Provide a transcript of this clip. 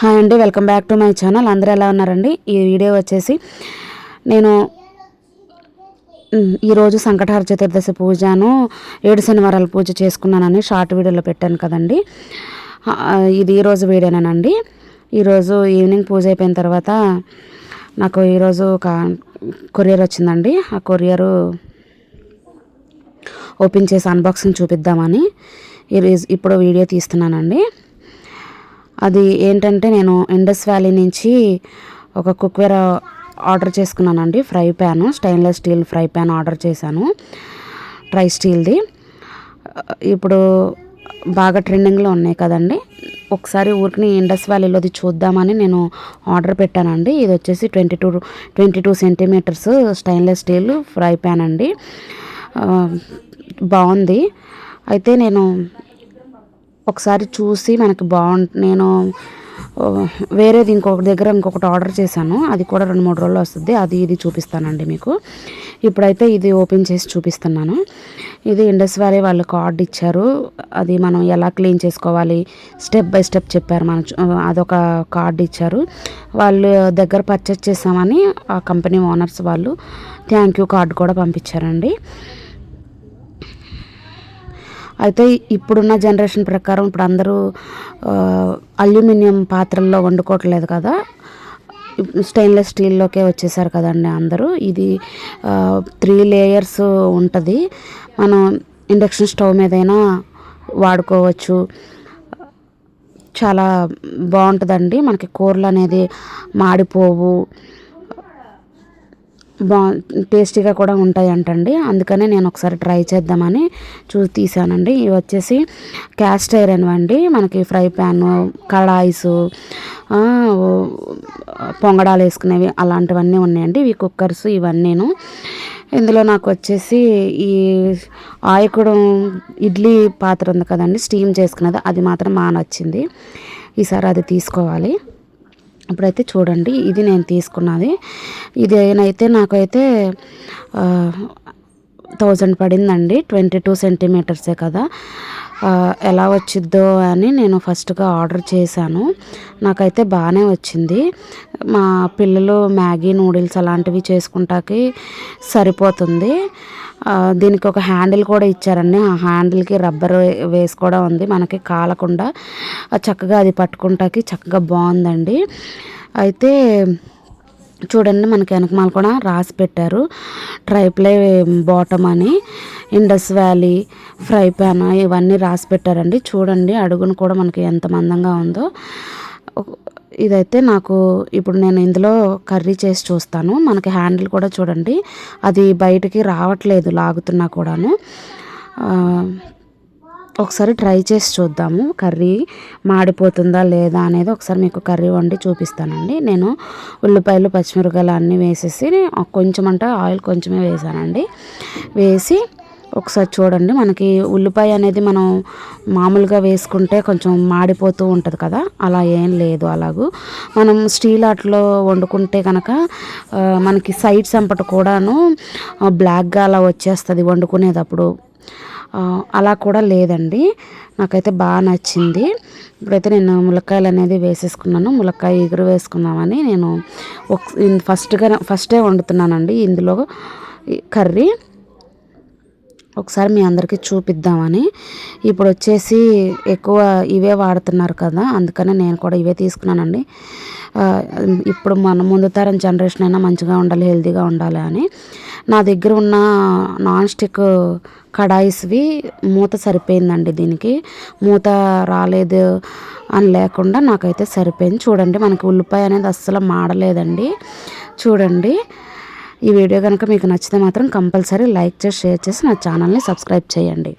Hi అండి welcome back to my channel. అందరూ ఎలా ఉన్నారండి? ఈ వీడియో వచ్చేసి నేను ఈరోజు సంకటహార చతుర్దశి పూజను ఏడు శనివారాల పూజ చేసుకున్నానని షార్ట్ వీడియోలో పెట్టాను కదండి. ఇది ఈరోజు వీడియోనేనండి. ఈరోజు ఈవినింగ్ పూజ అయిపోయిన తర్వాత నాకు ఈరోజు ఒక కొరియర్ వచ్చిందండి. ఆ కొరియరు ఓపెన్ చేసి అన్బాక్సింగ్ చూపిద్దామని ఇప్పుడు వీడియో తీస్తున్నానండి. అది ఏంటంటే నేను ఇండస్ వ్యాలీ నుంచి ఒక కుక్వేర్ ఆర్డర్ చేసుకున్నానండి. Fry pan stainless steel fry pan order చేశాను. ట్రై స్టీల్ది ఇప్పుడు బాగా ట్రెండింగ్లో ఉన్నాయి కదండి. ఒకసారి ఊరికి ఇండస్ వ్యాలీలోది చూద్దామని నేను ఆర్డర్ పెట్టానండి. ఇది వచ్చేసి twenty two twenty two centimetres stainless steel fry pan అండి బాగుంది. అయితే నేను ఒకసారి చూసి మనకి బాగుంటు నేను వేరేది ఇంకొక దగ్గర ఇంకొకటి ఆర్డర్ చేశాను. అది కూడా రెండు మూడు రోజులు వస్తుంది. అది ఇది చూపిస్తానండి మీకు. ఇప్పుడైతే ఇది ఓపెన్ చేసి చూపిస్తున్నాను. ఇది ఇండస్ వ్యాలీ వాళ్ళు కార్డ్ ఇచ్చారు. అది మనం ఎలా క్లీన్ చేసుకోవాలి? స్టెప్ బై స్టెప్ చెప్పారు మన అదొక కార్డ్ ఇచ్చారు. వాళ్ళు దగ్గర పర్చేస్ చేసామని ఆ కంపెనీ ఓనర్స్ వాళ్ళు థ్యాంక్ యూ కార్డు కూడా పంపించారండి. అయితే ఇప్పుడున్న జనరేషన్ ప్రకారం ఇప్పుడు అందరూ అల్యూమినియం పాత్రల్లో వండుకోవట్లేదు కదా. స్టెయిన్లెస్ స్టీల్లోకే వచ్చేసారు కదండి అందరూ. ఇది త్రీ లేయర్స్ ఉంటుంది. మనం ఇండక్షన్ స్టవ్ మీదైనా వాడుకోవచ్చు. చాలా బాగుంటుందండి. మనకి కూరలు అనేది మాడిపోవు. బా టేస్టీగా కూడా ఉంటాయి అంటండి అందుకనే నేను ఒకసారి ట్రై చేద్దామని చూసి తీసానండి. ఇవి వచ్చేసి క్యాస్ట్ ఐరన్ అండి మనకి ఫ్రై ప్యాన్ కడాయిస్ పొంగడాలు వేసుకునేవి అలాంటివన్నీ ఉన్నాయండి. ఇవి కుక్కర్స్ ఇవన్నీను. ఇందులో నాకు వచ్చేసి ఈ ఆయకుడు ఇడ్లీ పాత్ర ఉంది కదండి స్టీమ్ చేసుకున్నది. అది మాత్రం మా నచ్చింది. ఈసారి అది తీసుకోవాలి. ఇప్పుడైతే చూడండి ఇది నేను తీసుకున్నది. ఇది అయితే నాకైతే థౌజండ్ పడిందండి. ట్వంటీ టూ సెంటీమీటర్సే కదా. ఎలా వచ్చిద్దో అని నేను ఫస్ట్గా ఆర్డర్ చేశాను. నాకైతే బాగానే వచ్చింది. మా పిల్లలు మ్యాగీ నూడిల్స్ అలాంటివి చేసుకుంటాకి సరిపోతుంది. దీనికి ఒక హ్యాండిల్ కూడా ఇచ్చారండి. ఆ హ్యాండిల్కి రబ్బర్ వేసి కూడా ఉంది. మనకి కాలకుండా చక్కగా అది పట్టుకుంటాకి చక్కగా బాగుందండి. అయితే చూడండి మనకి వెనకమాల కూడా రాసి పెట్టారు. ట్రైప్లే బాటమ్ అని ఇండస్ వ్యాలీ ఫ్రై ప్యాన్ ఇవన్నీ రాసి పెట్టారండి. చూడండి అడుగును కూడా మనకి ఎంత మందంగా ఉందో. ఇదైతే నాకు ఇప్పుడు నేను ఇందులో కర్రీ చేసి చూస్తాను. మనకి హ్యాండిల్ కూడా చూడండి. అది బయటికి రావట్లేదు లాగుతున్నా కూడాను. ఒకసారి ట్రై చేసి చూద్దాము కర్రీ మాడిపోతుందా లేదా అనేది ఒకసారి మీకు కర్రీ వండి చూపిస్తానండి. నేను ఉల్లిపాయలు పచ్చిమిరపకాయలు అన్నీ వేసేసి కొంచెం అంటే ఆయిల్ కొంచెమే వేసానండి. వేసి ఒకసారి చూడండి. మనకి ఉల్లిపాయ అనేది మనం మామూలుగా వేసుకుంటే కొంచెం మాడిపోతూ ఉంటుంది కదా. అలా ఏం లేదు అలాగూ. మనం స్టీల్ ఆటలో వండుకుంటే కనుక మనకి సైడ్స్ అంపట కూడాను బ్లాక్గా అలా వచ్చేస్తుంది వండుకునేటప్పుడు. అలా కూడా లేదండి. నాకైతే బాగా నచ్చింది. ఇప్పుడైతే నేను ములక్కాయలు అనేది వేసేసుకున్నాను. ములక్కాయ ఎగురు వేసుకుందామని నేను ఫస్ట్గా ఫస్టే వండుతున్నానండి. ఇందులో కర్రీ. ఒకసారి మీ అందరికీ చూపిద్దామని. ఇప్పుడు వచ్చేసి ఎక్కువ ఇవే వాడుతున్నారు కదా అందుకనే నేను కూడా ఇవే తీసుకున్నానండి. ఇప్పుడు మన ముందు తరం జనరేషన్ అయినా మంచిగా ఉండాలి హెల్తీగా ఉండాలి అని. నా దగ్గర ఉన్న నాన్ స్టిక్ కడాయిస్వి మూత సరిపోయిందండి దీనికి. మూత రాలేదు అని లేకుండా నాకైతే సరిపోయింది. చూడండి మనకి ఉల్లిపాయ అనేది అస్సలు మాడలేదండి. చూడండి ఈ వీడియో కనుక మీకు నచ్చితే మాత్రం కంపల్సరీ లైక్ చేసి షేర్ చేసి నా ఛానల్ని సబ్స్క్రైబ్ చేయండి.